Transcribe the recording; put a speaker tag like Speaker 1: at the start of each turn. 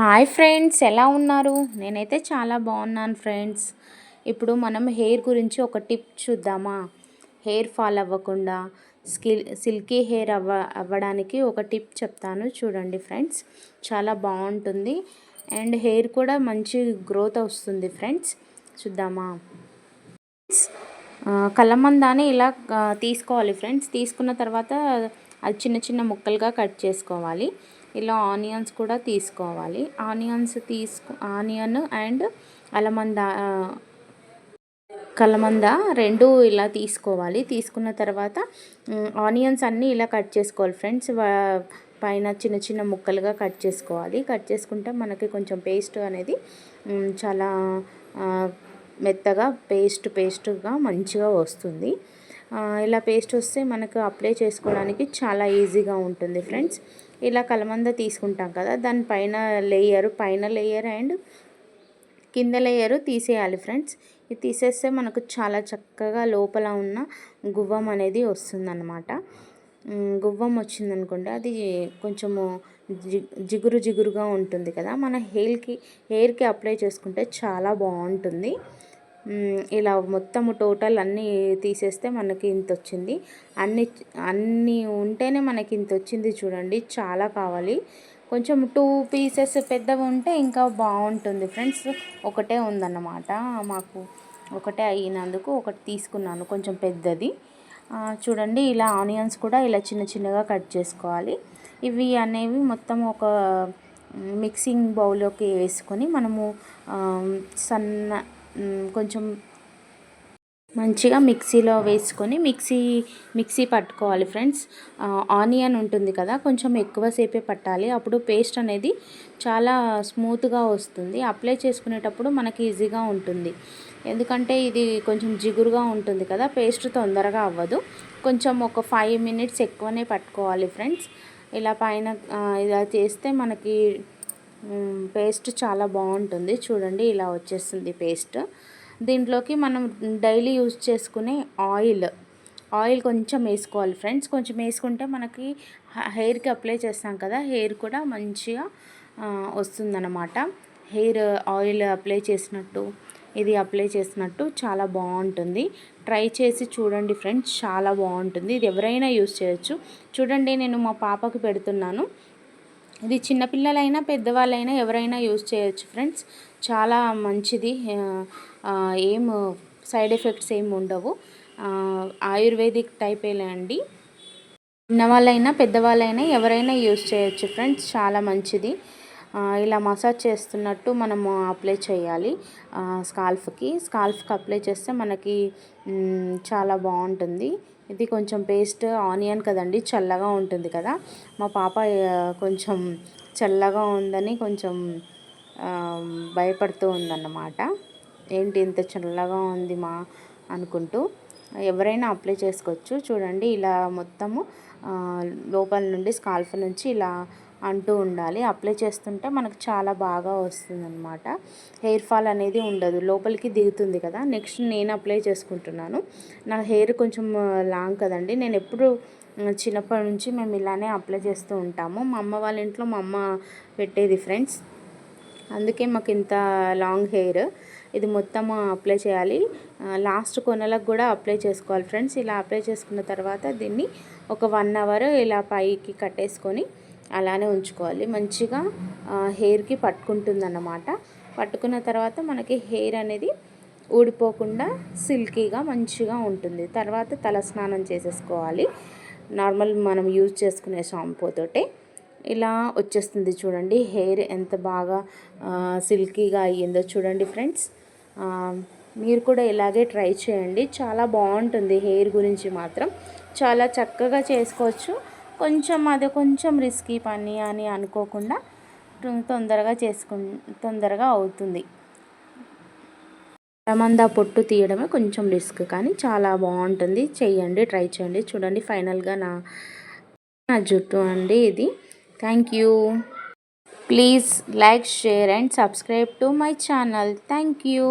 Speaker 1: Hi friends ఎలా ఉన్నారు? నేనైతే చాలా బాగున్నాను ఫ్రెండ్స్. ఇప్పుడు మనం హెయిర్ గురించి ఒక టిప్ చూద్దామా? హెయిర్ ఫాల్ అవ్వకుండా స్కిల్ సిల్కీ హెయిర్ అవ్వ అవ్వడానికి ఒక టిప్ చెప్తాను చూడండి ఫ్రెండ్స్. చాలా బాగుంటుంది. అండ్ హెయిర్ కూడా మంచి గ్రోత్ వస్తుంది ఫ్రెండ్స్. చూద్దామా? కలమందాన్ని ఇలా తీసుకోవాలి ఫ్రెండ్స్. తీసుకున్న తర్వాత అది చిన్న చిన్న ముక్కలుగా కట్ చేసుకోవాలి. ఇలా ఆనియన్స్ కూడా తీసుకోవాలి. ఆనియన్స్ తీసుకు ఆనియన్ అండ్ అలమంద కలమంద రెండు ఇలా తీసుకోవాలి. తీసుకున్న తర్వాత ఆనియన్స్ అన్నీ ఇలా కట్ చేసుకోవాలి ఫ్రెండ్స్. పైన చిన్న చిన్న ముక్కలుగా కట్ చేసుకోవాలి. కట్ చేసుకుంటే మనకి కొంచెం పేస్ట్ అనేది చాలా మెత్తగా పేస్ట్ పేస్ట్గా మంచిగా వస్తుంది. ఇలా పేస్ట్ వస్తే మనకు అప్లై చేసుకోవడానికి చాలా ఈజీగా ఉంటుంది ఫ్రెండ్స్. ఇలా కలమంద తీసుకుంటాం కదా దానిపైన లేయర్ పైన లేయర్ అండ్ కింద లేయరు తీసేయాలి ఫ్రెండ్స్. ఇది తీసేస్తే మనకు చాలా చక్కగా లోపల ఉన్న గువ్వం అనేది వస్తుందన్నమాట. గువ్వం వచ్చిందనుకోండి అది కొంచెము జిగురు జిగురుగా ఉంటుంది కదా. మన హెయిర్కి హెయిర్కి అప్లై చేసుకుంటే చాలా బాగుంటుంది. ఇలా మొత్తము టోటల్ అన్నీ తీసేస్తే మనకి ఇంత వచ్చింది అన్ని అన్నీ ఉంటేనే మనకి ఇంత వచ్చింది చూడండి చాలా కావాలి. కొంచెం టూ పీసెస్ పెద్దవి ఉంటే ఇంకా బాగుంటుంది ఫ్రెండ్స్. ఒకటే ఉందన్నమాట. మాకు ఒకటే అయినందుకు ఒకటి తీసుకున్నాను కొంచెం పెద్దది. చూడండి ఇలా ఆనియన్స్ కూడా ఇలా చిన్న చిన్నగా కట్ చేసుకోవాలి. ఇవి అనేవి మొత్తం ఒక మిక్సింగ్ బౌల్లోకి వేసుకొని మనము సన్న కొంచెం మంచిగా మిక్సీలో వేసుకొని మిక్సీ మిక్సీ పట్టుకోవాలి ఫ్రెండ్స్. ఆనియన్ ఉంటుంది కదా కొంచెం ఎక్కువసేపే పట్టాలి. అప్పుడు పేస్ట్ అనేది చాలా స్మూత్గా వస్తుంది. అప్లై చేసుకునేటప్పుడు మనకి ఈజీగా ఉంటుంది. ఎందుకంటే ఇది కొంచెం జిగురుగా ఉంటుంది కదా పేస్ట్ తొందరగా అవ్వదు. కొంచెం ఒక ఫైవ్ మినిట్స్ ఎక్కువనే పట్టుకోవాలి ఫ్రెండ్స్. ఇలా పైన ఇలా చేస్తే మనకి పేస్ట్ చాలా బాగుంటుంది. చూడండి ఇలా వచ్చేస్తుంది పేస్ట్. దీంట్లోకి మనం డైలీ యూజ్ చేసుకునే ఆయిల్. ఆయిల్ కొంచెం వేసుకోవాలి ఫ్రెండ్స్. కొంచెం వేసుకుంటే మనకి హెయిర్కి అప్లై చేస్తాం కదా హెయిర్ కూడా మంచిగా వస్తుందన్నమాట. హెయిర్ ఆయిల్ అప్లై చేసినట్టు ఇది అప్లై చేసినట్టు చాలా బాగుంటుంది. ట్రై చేసి చూడండి ఫ్రెండ్స్ చాలా బాగుంటుంది. ఇది ఎవరైనా యూస్ చేయొచ్చు. చూడండి నేను మా పాపకు పెడుతున్నాను. ఇది చిన్నపిల్లలైనా పెద్దవాళ్ళైనా ఎవరైనా యూజ్ చేయొచ్చు ఫ్రెండ్స్. చాలా మంచిది. ఏం సైడ్ ఎఫెక్ట్స్ ఏమి ఉండవు. ఆయుర్వేదిక్ టైపే అండి. చిన్నవాళ్ళైనా పెద్దవాళ్ళైనా ఎవరైనా యూజ్ చేయొచ్చు ఫ్రెండ్స్. చాలా మంచిది. ఇలా మసాజ్ చేస్తున్నట్టు మనము అప్లై చేయాలి. స్కాల్ఫ్కి. స్కాల్ఫ్కి అప్లై చేస్తే మనకి చాలా బాగుంటుంది. ఇది కొంచెం పేస్ట్ ఆనియన్ కదండి చల్లగా ఉంటుంది కదా. మా పాప కొంచెం చల్లగా ఉందని కొంచెం భయపడుతూ ఉందన్నమాట. ఏంటి ఇంత చల్లగా ఉంది మా అనుకుంటూ. ఎవరైనా అప్లై చేసుకోవచ్చు. చూడండి ఇలా మొత్తము లోపల నుండి స్కాల్ఫ్ నుంచి ఇలా అంటూ ఉండాలి. అప్లై చేస్తుంటే మనకు చాలా బాగా వస్తుందన్నమాట. హెయిర్ ఫాల్ అనేది ఉండదు. లోపలికి దిగుతుంది కదా. నెక్స్ట్ నేను అప్లై చేసుకుంటున్నాను. నా హెయిర్ కొంచెం లాంగ్ కదండి. నేను ఎప్పుడు చిన్నప్పటి నుంచి మేము ఇలానే అప్లై చేస్తూ ఉంటాము. మా అమ్మ వాళ్ళ ఇంట్లో మా అమ్మ పెట్టేది ఫ్రెండ్స్. అందుకే మాకు ఇంత లాంగ్ హెయిర్. ఇది మొత్తం అప్లై చేయాలి. లాస్ట్ కొనలకు కూడా అప్లై చేసుకోవాలి ఫ్రెండ్స్. ఇలా అప్లై చేసుకున్న తర్వాత దీన్ని ఒక వన్ అవర్ ఇలా పైకి కట్టేసుకొని అలానే ఉంచుకోవాలి. మంచిగా హెయిర్కి పట్టుకుంటుందన్నమాట. పట్టుకున్న తర్వాత మనకి హెయిర్ అనేది ఊడిపోకుండా సిల్కీగా మంచిగా ఉంటుంది. తర్వాత తల స్నానం చేసేసుకోవాలి. నార్మల్ మనం యూజ్ చేసుకునే షాంపూతోటే ఇలా వచ్చేస్తుంది చూడండి. హెయిర్ ఎంత బాగా సిల్కీగా అయ్యిందో చూడండి ఫ్రెండ్స్. మీరు కూడా ఇలాగే ట్రై చేయండి. చాలా బాగుంటుంది హెయిర్ గురించి మాత్రం. చాలా చక్కగా చేసుకోవచ్చు. కొంచెం అది కొంచెం రిస్కీ పని అని అనుకోకుండా తొందరగా చేసుకు తొందరగా అవుతుంది. రమంద పొట్టు తీయడమే కొంచెం రిస్క్ కానీ చాలా బాగుంటుంది. చేయండి ట్రై చేయండి. చూడండి ఫైనల్గా నా నా జుట్టు అండి ఇది. Thank you please like share and subscribe to my channel thank you